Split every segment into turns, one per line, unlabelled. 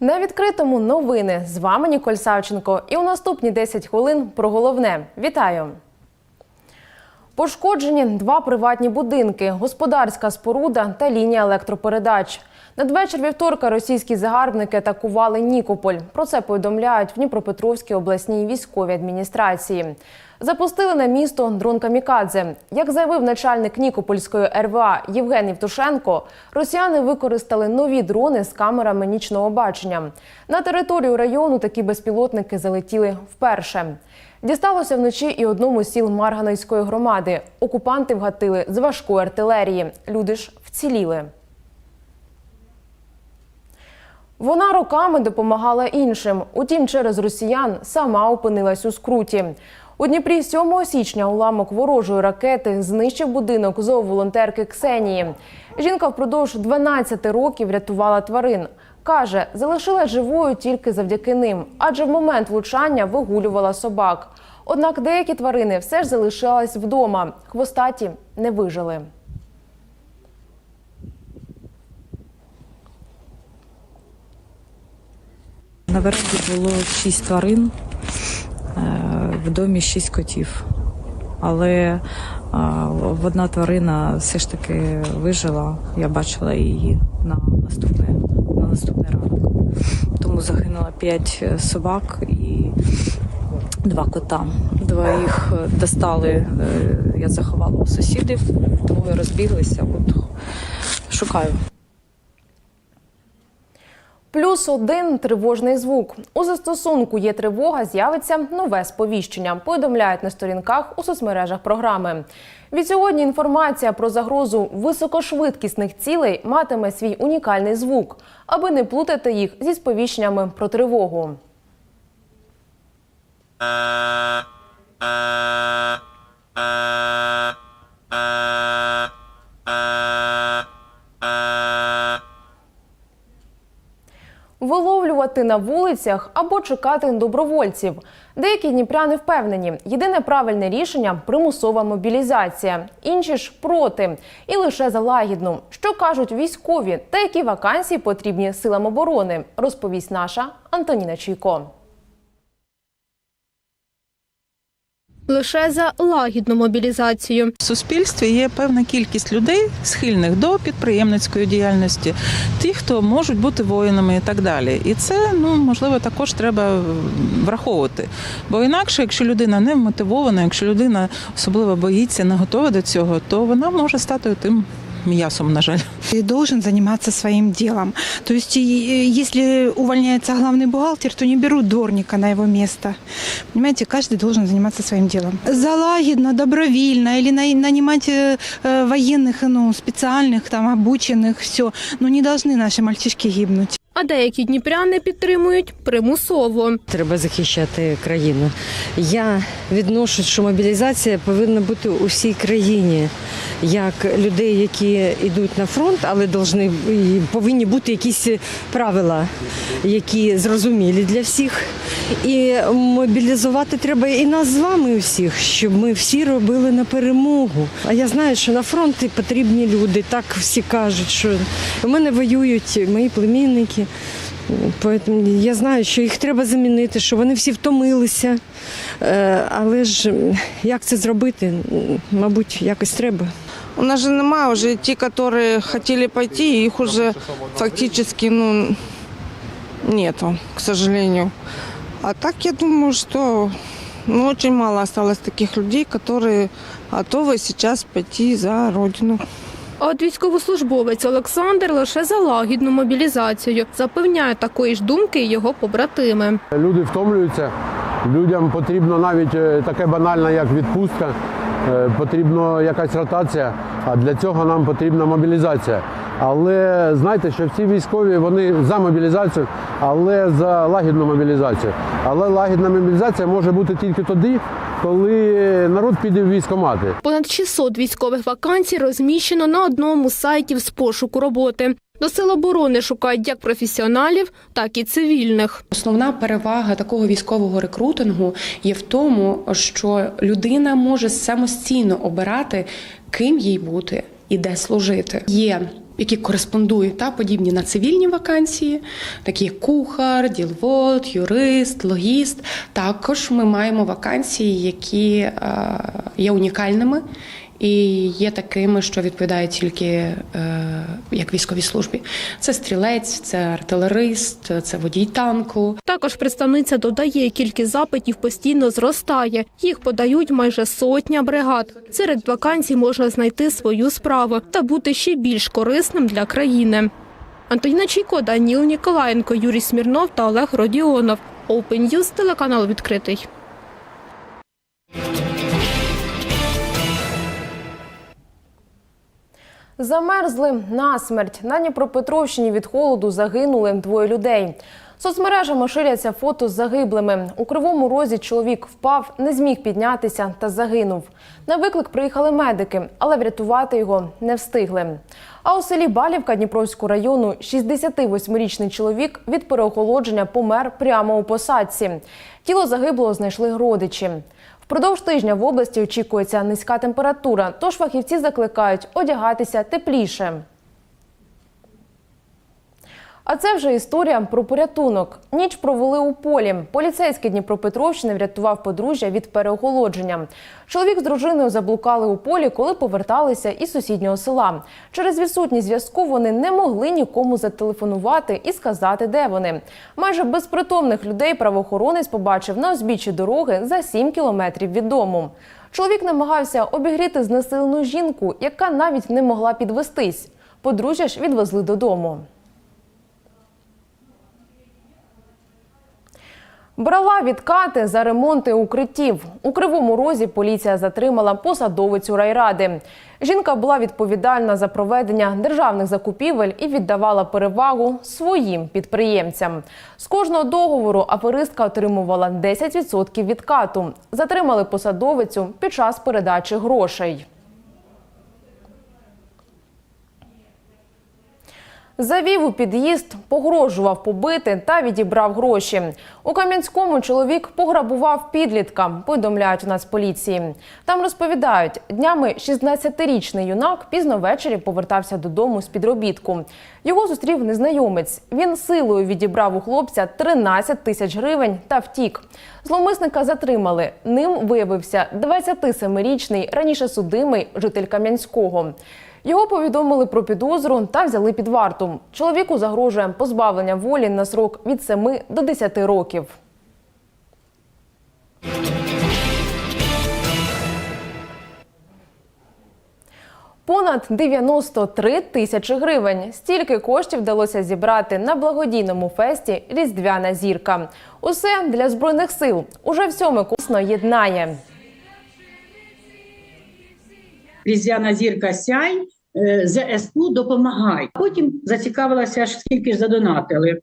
На відкритому новини з вами Ніколь Савченко. І у наступні 10 хвилин про головне. Вітаю! Пошкоджені два приватні будинки, господарська споруда та лінія електропередач. Надвечір вівторка російські загарбники атакували Нікополь. Про це повідомляють в Дніпропетровській обласній військовій адміністрації. Запустили на місто дрон Камікадзе. Як заявив начальник Нікопольської РВА Євген Євтушенко, росіяни використали нові дрони з камерами нічного бачення. На територію району такі безпілотники залетіли вперше. Дісталося вночі і одному з сіл Марганецької громади. Окупанти вгатили з важкої артилерії. Люди ж вціліли. Вона роками допомагала іншим. Утім, через росіян сама опинилась у скруті. У Дніпрі 7 січня уламок ворожої ракети знищив будинок зооволонтерки Ксенії. Жінка впродовж 12 років рятувала тварин. Каже, залишила живою тільки завдяки ним, адже в момент влучання вигулювала собак. Однак деякі тварини все ж залишались вдома. Хвостаті не вижили.
На веранді було шість тварин, е, в домі шість котів. Але е, одна тварина все ж таки вижила. Я бачила її на наступне, на наступний ранок. Тому загинуло п'ять собак і два кота. Двоїх достали, е, я заховала у сусідів, двоє розбіглися. От шукаю.
Плюс один тривожний звук. У застосунку є тривога, з'явиться нове сповіщення. Повідомляють на сторінках у соцмережах програми. Від сьогодні інформація про загрозу високошвидкісних цілей матиме свій унікальний звук, аби не плутати їх зі сповіщеннями про тривогу. Виловлювати на вулицях або чекати добровольців. Деякі дніпряни впевнені, єдине правильне рішення примусова мобілізація. Інші ж проти. І лише за лагідну. Що кажуть військові та які вакансії потрібні силам оборони, розповість наша Антоніна Чуйко.
Лише за лагідну мобілізацію.
В суспільстві є певна кількість людей, схильних до підприємницької діяльності, ті, хто можуть бути воїнами і так далі. І це ну можливо також треба враховувати. Бо інакше, якщо людина не вмотивована, якщо людина особливо боїться, не готова до цього, то вона може стати тим м'ясом, на жаль.
Ты должен заниматься своим делом. То есть, и- если увольняется главный бухгалтер, то не берут дворника на его место. Понимаете, каждый должен заниматься своим делом. Залагидно, добровольно или на- нанимать э, э, военных, ну, специальных, там, обученных, все. Но не должны наши мальчишки гибнуть.
А деякі дніпряни підтримують примусово.
Треба захищати країну. Я відношу, що мобілізація повинна бути у всій країні, як людей, які йдуть на фронт, але должны, повинні бути якісь правила, які зрозумілі для всіх. І мобілізувати треба і нас з вами всіх, щоб ми всі робили на перемогу. А я знаю, що на фронті потрібні люди. Так всі кажуть, що в мене воюють мої племінники. Поэтому я знаю, що їх треба замінити, що вони всі втомилися. Е, Але ж м, як це зробити? М, Мабуть, якось треба.
У нас же нема уже те, которые хотели пойти, их уже фактически ну, нету, к сожалению. А так я думаю, что ну, очень мало осталось таких людей, которые готовы сейчас пойти за родину.
А от військовослужбовець Олександр лише за лагідну мобілізацію. Запевняє такої ж думки його побратими.
Люди втомлюються. Людям потрібно навіть е, таке банальне, як відпустка, е, потрібна якась ротація, а для цього нам потрібна мобілізація. Але знайте, що всі військові вони за мобілізацію, але за лагідну мобілізацію. Але лагідна мобілізація може бути тільки тоді, коли народ піде в військкомати.
Понад 600 військових вакансій розміщено на одному з сайтів з пошуку роботи. До сил оборони шукають як професіоналів, так і цивільних.
Основна перевага такого військового рекрутингу є в тому, що людина може самостійно обирати, ким їй бути і де служити. Є які кореспондують та подібні на цивільні вакансії, такі як кухар, ділвод, юрист, логіст. Також ми маємо вакансії, які е, є унікальними. І є такими, що відповідають тільки е, як військовій службі. Це стрілець, це артилерист, це водій танку.
Також представниця додає, кількість запитів постійно зростає. Їх подають майже сотня бригад. Серед вакансій можна знайти свою справу та бути ще більш корисним для країни. Антоніна Чійко, Даніл Ніколаєнко, Юрій Смірнов та Олег Родіонов. Open телеканал відкритий.
Замерзли насмерть. На Дніпропетровщині від холоду загинули двоє людей. Соцмережами ширяться фото з загиблими. У кривому розі чоловік впав, не зміг піднятися та загинув. На виклик приїхали медики, але врятувати його не встигли. А у селі Балівка Дніпровського району 68-річний чоловік від переохолодження помер прямо у посадці. Тіло загиблого знайшли родичі. Впродовж тижня в області очікується низька температура, тож фахівці закликають одягатися тепліше. А це вже історія про порятунок. Ніч провели у полі. Поліцейський Дніпропетровщини врятував подружжя від переохолодження. Чоловік з дружиною заблукали у полі, коли поверталися із сусіднього села. Через відсутність зв'язку вони не могли нікому зателефонувати і сказати, де вони. Майже безпритомних людей правоохоронець побачив на узбіччі дороги за 7 кілометрів від дому. Чоловік намагався обігріти знесилену жінку, яка навіть не могла підвестись. Подружжя ж відвезли додому. Брала відкати за ремонти укриттів. У Кривому Розі поліція затримала посадовицю райради. Жінка була відповідальна за проведення державних закупівель і віддавала перевагу своїм підприємцям. З кожного договору аферистка отримувала 10% відкату. Затримали посадовицю під час передачі грошей. Завів у під'їзд, погрожував побити та відібрав гроші. У Кам'янському чоловік пограбував підлітка, повідомляють у нас поліції. Там розповідають, днями 16-річний юнак пізно ввечері повертався додому з підробітку. Його зустрів незнайомець. Він силою відібрав у хлопця 13 тисяч гривень та втік. Зловмисника затримали. Ним виявився 27-річний раніше судимий житель Кам'янського. Його повідомили про підозру та взяли під варту. Чоловіку загрожує позбавлення волі на срок від 7 до 10 років. Понад 93 тисячі гривень. Стільки коштів вдалося зібрати на благодійному фесті Різдвяна зірка. Усе для збройних сил. Уже всьому косно єднає.
Різдвяна зірка сяй, е, ЗСУ допомагай. Потім зацікавилася, скільки ж задонатили.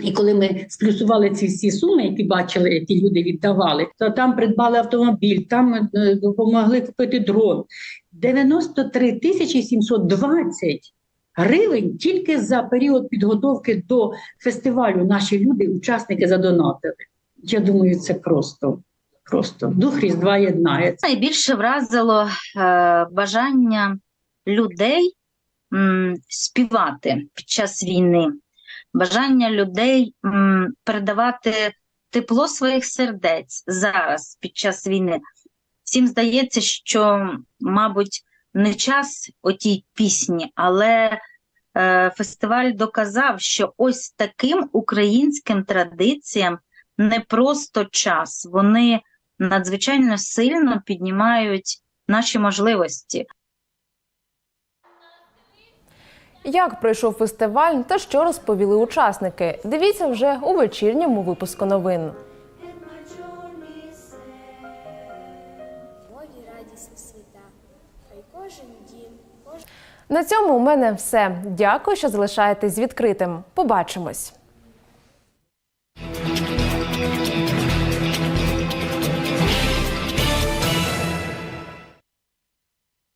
І коли ми сплюсували ці всі суми, які бачили, які люди віддавали, то там придбали автомобіль, там е, допомогли купити дрон. 93 тисячі 720 гривень тільки за період підготовки до фестивалю наші люди, учасники задонатили. Я думаю, це просто, просто дух Різдва єднає.
Найбільше вразило е, бажання людей м, співати під час війни, бажання людей м, передавати тепло своїх сердець зараз під час війни. Всім здається, що, мабуть, не час отій пісні, але е, фестиваль доказав, що ось таким українським традиціям не просто час. Вони надзвичайно сильно піднімають наші можливості.
Як пройшов фестиваль та що розповіли учасники? Дивіться вже у вечірньому випуску новин. На цьому у мене все. Дякую, що залишаєтесь відкритим. Побачимось.